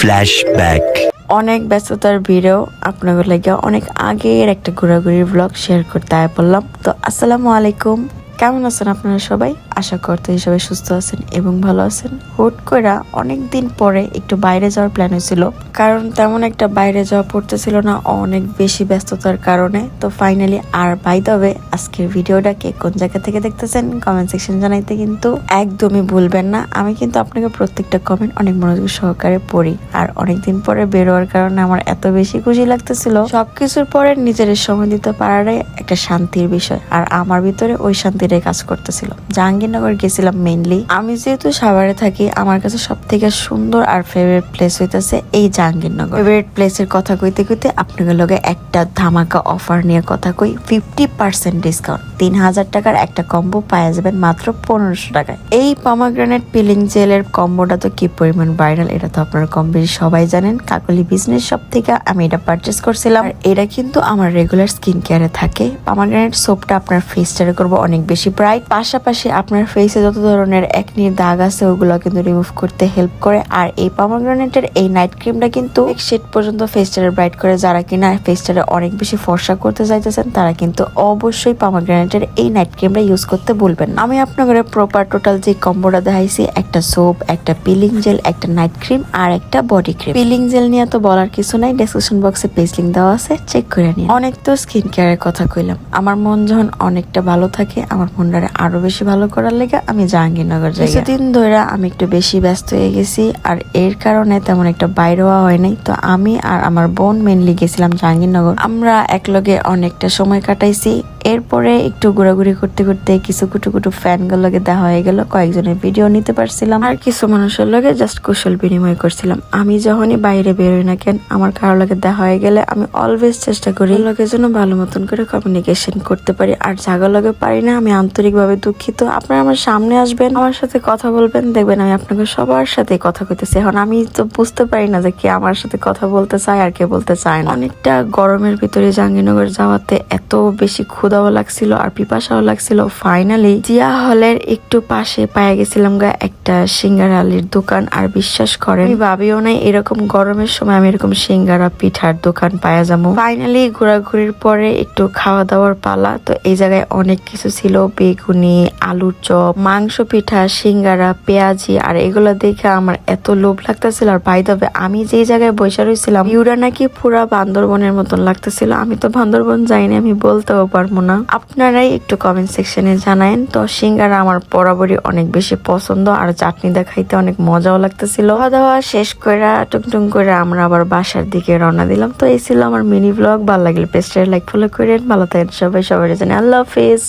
Flashback অনেক ব্যস্ততার ভিড়েও আপনাদের লাগে অনেক আগের একটা ঘোরাঘুরির ব্লগ শেয়ার করতে আয় বললাম তো আসসালামু আলাইকুম। কেমন আছেন আপনারা সবাই? আশা করতে সবাই সুস্থ আছেন এবং ভালো আছেন। হুট করে অনেক দিন পরে একটু বাইরে যাওয়ার প্ল্যান হয়েছিল। কারণ তেমন একটা বাইরে যাওয়া পড়তেছিল না, অনেক বেশি ব্যস্ততার কারণে। তো ফাইনালি আর বাই দবে আজকের ভিডিওটা কে কোন জায়গা থেকে দেখতেছেন কমেন্ট সেকশন জানাইতে কিন্তু একদমই ভুলবেন না। আমি কিন্তু আপনাকে প্রত্যেকটা কমেন্ট অনেক মনোযোগ সহকারে পড়ি। আর অনেকদিন পরে বেরোয়ার কারণে আমার এত বেশি খুশি লাগতেছিল। সবকিছুর পরে নিজের সময় দিতে পারাটাই একটা শান্তির বিষয়। আর আমার ভিতরে ওই শান্তিটাই কাজ করতেছিল। জাহাঙ্গীরনগর গেছিলাম মেইনলি আমি যেহেতু সাভারে থাকি, আমার কাছে সব থেকে সুন্দর আর ফেভারিট প্লেস হইতেছে এই জাহাঙ্গীরনগর। ফেভারিট প্লেসের কথা কইতে কইতে আপনাদের লগে একটা ধামাকা অফার নিয়ে কথা কই। ফিফটি পার্সেন্ট ডিসকাউন্ট তিন হাজার টাকার একটা কম্বো পাওয়া যাবেন মাত্র পনেরোশো টাকায়। এই পামাগ্রানেট পিলিং জেলের কম্বোটা তো কি পরিমাণ ভাইরাল এটা তো আপনারা কম বেশি সবাই জানেন। কাকলি বিজনেস শপ থেকে আমি এটা পারচেস করছিলাম। এটা কিন্তু আমার রেগুলার স্কিন কেয়ারে থাকে। পামাগ্রানেট সোপটা আপনার ফেসটারে করব অনেক বেশি ব্রাইট পাশাপাশি আপনার ফেসে যত ধরনের একনির দাগ আছে, ওগুলো কিন্তু রিমুভ করতে হেল্প করে। আর এই পামাগ্রানেটের এই নাইট ক্রিমটা কিন্তু এক শেড পর্যন্ত ফেসটারে ব্রাইট করে। যারা কিনা ফেসটারে অনেক বেশি ফর্সা করতে চাইতেছেন, তারা কিন্তু অবশ্যই পামাগ্রানেটের এই নাইট ক্রিমটা ইউজ করতে বলবেন আমি আপনাদের প্রপার টোটাল যে কম্বোটা দেখাইছি, একটা সোপ একটা পিলিং জেল একটা নাইট ক্রিম আর একটা বডি ক্রিম পিলিং জেল নিয়ে তো বলার কিছু নাই ডেসক্রিপশন বক্সে পেজ লিঙ্ক দেওয়া আছে চেক করে নিন। অনেক তো স্কিন কেয়ারের কথা কইলাম। আমার মন যখন অনেকটা ভালো থাকে, আমার মনটারে আরও বেশি ভালো করার লেগে আমি জাহাঙ্গীরনগর যাই। কিছুদিন ধরে আমি একটু বেশি ব্যস্ত হয়ে গেছি, আর এর কারণে তেমন একটা বাইরে হওয়া হয় নাই। তো আমি আর আমার বোন মেনলি গেছিলাম জাহাঙ্গীরনগর। আমরা একলগে অনেকটা সময় কাটাইছি এরপরে একটু ঘোরাঘুরি করতে করতে কিছু কুটু কুটু ফ্যান গুলোকে দেওয়া হয়ে গেল কয়েকজনের ভিডিও নিতে পারছিলাম। আর কিছু মানুষের লগে জাস্ট কুশল বিনিময় করছিলাম। আমি যখনই বাইরে বেরোই না কেন আমার কারও লগে দেখা হয়ে গেলে আমি অলওয়েজ চেষ্টা করি লোকের জন্য ভালো মতন করে কমিউনিকেশন করতে পারি। আর জাগা লগে পারি না আমি আন্তরিকভাবে দুঃখিত। আপনারা আমার সামনে আসবেন আমার সাথে কথা বলবেন দেখবেন আমি আপনাকে সবার সাথে কথা কইতেছি। এখন আমি তো বুঝতে পারি না যে কে আমার সাথে কথা বলতে চায় আর কে বলতে চায় না। অনেকটা গরমের ভিতরে জাহাঙ্গীরনগর যাওয়াতে এত বেশি ক্ষুদাও লাগছিল আর পিপাসাও লাগছিল। ফাইনালি জিয়া হলের একটু পাশে পায়ে গেছিলাম গা একটা সিঙ্গার আলির দোকান আর বিশ্বাস করেন, আমি ভাবিও নাই এরকম গরমের সময় আমি এরকম সিঙ্গারা পিঠার দোকান পায়া যাব। ফাইনালি ঘোরাঘুরির পরে একটু খাওয়া দাওয়ার পালা, তো এই জায়গায় অনেক কিছু ছিল, বেগুনি, আলুর চপ, মাংস পিঠা, সিঙ্গারা, পেঁয়াজি, আর এগুলো দেখে আমার এত লোভ লাগতেছিল। আর বাই তবে আমি যেই জায়গায় বসে রয়েছিলাম ভিউটা নাকি পুরা বান্দরবনের মতন লাগতেছিল। আমি তো বান্দরবন যাইনি, আমি বলতেও পারব না আপনারাই একটু কমেন্ট সেকশনে জানায়েন। তো সিঙ্গারা আমার বরাবরই অনেক বেশি পছন্দ, আর চাটনি দেখাইতে অনেক মজাও লাগতেছিল। খাওয়া দাওয়া শেষ করে টুংটুং করে আমরা আবার বাসার দিকে রওনা দিলাম। তো এই ছিল আমার মিনি ব্লগ ভালো লাগলে পেস্টের লাইক ফলো করেন ভালো থাকেন সবাই। সবাই জানে আল্লাহ হাফিজ।